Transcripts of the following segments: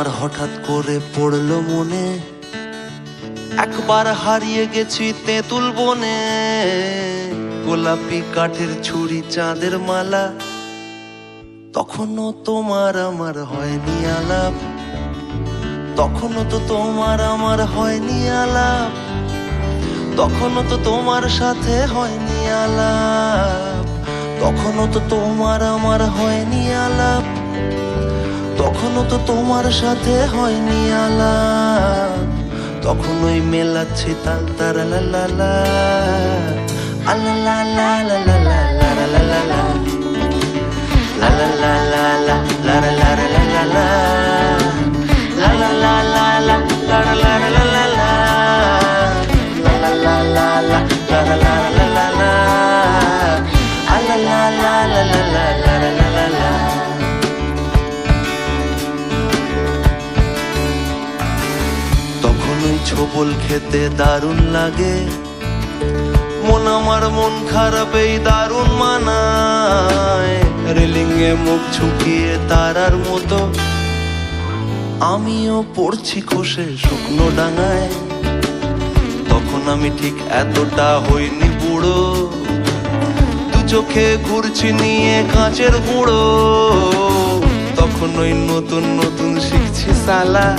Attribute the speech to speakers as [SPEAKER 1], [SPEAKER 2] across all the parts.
[SPEAKER 1] আমার হঠাৎ করে পড়ল মনে। একবার হারিয়ে গেছি তেঁতুল বনে। গোলাপি কাঠের ছুরি, চাঁদের মালা। তখনও তোমার আমার হয়নি আলাপ। তখনও তো তোমার আমার হয়নি আলাপ। তখনও তো তোমার সাথে হয়নি আলাপ। তখনও তো তোমার আমার হয়নি আলাপ। তো তোমার সাথে হয়নি আলা তখন ওই মেলাচ্ছি তার তারা লা লা। ছবল খেতে দারুণ লাগে। মন আমার মন খারাপ, এই দারুণ মানায়। রেলিংয়ে মুখ ঝুঁকিয়ে তারার মতো। আমিও পড়ছি খসে শুকনো ডাঙায়। তখন আমি ঠিক এতটা হইনি বুড়ো। দু চোখে ঘুরছি নিয়ে কাঁচের বুড়ো তখন ওই নতুন নতুন শিখছি সালা।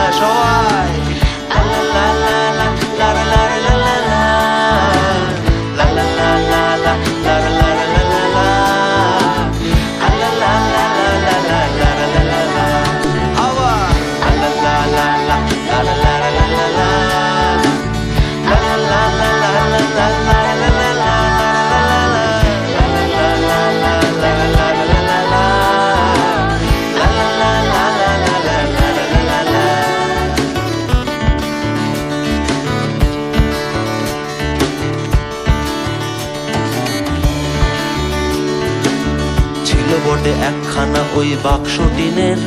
[SPEAKER 1] বটে একখানা ওই বাক্স টিনের।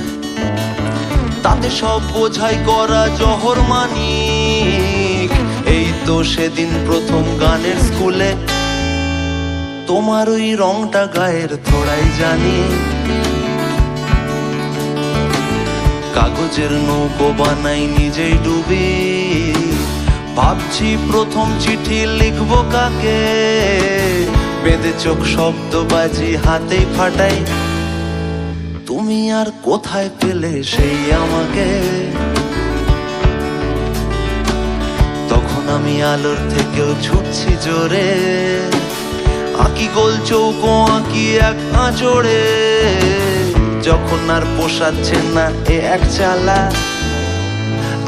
[SPEAKER 1] তাতে সব বোঝাই করা জহর মানিক। এই তো সেদিন প্রথম গানের স্কুলে। তোমার ওই রংটা গায়ের থোড়াই জানি। কাগজের নৌকো বানাই নিজেই ডুবি। ভাবছি প্রথম চিঠি লিখব কাকে? বেঁধে চোখ শব্দ বাজি হাতেই ফাটাই। তুমি আর কোথায় পেলে সেই আমাকে তখন আমি আলোর থেকেও ছুটছি জোরে আঁকি গোল চৌকো আঁকি এক আঁচড়ে যখন আর পোষাচ্ছে না এ এক চালা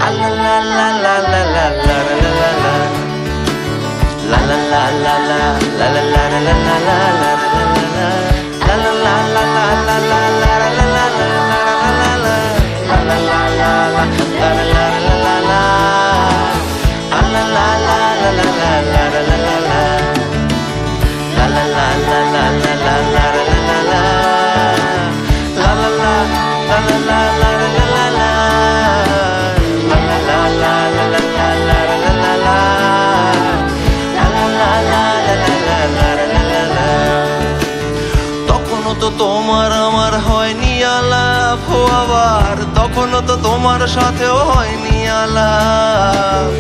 [SPEAKER 1] আলা লা লা লা লা লা লা লা লা লা লা লা লা লা লা la la la la la la ও আবার, তখনও তো তোমার সাথেও হয়নি আলাপ।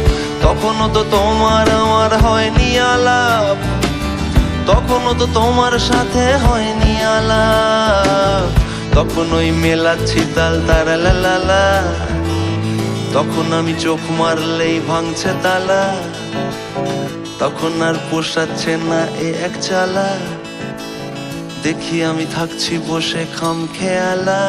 [SPEAKER 1] তখনও তো তোমার আমার হয়নি আলাপ। তখনও তো তোমার সাথে হয়নি আলাপ। তখন ওই মেলাচ্ছি তাল তারা লা লা লা। তখন আমি চোখ মারলেই ভাঙছে তালা। তখন আর পোষাচ্ছে না এ এক চালা। দেখি আমি থাকছি বসে খাম খেয়ালা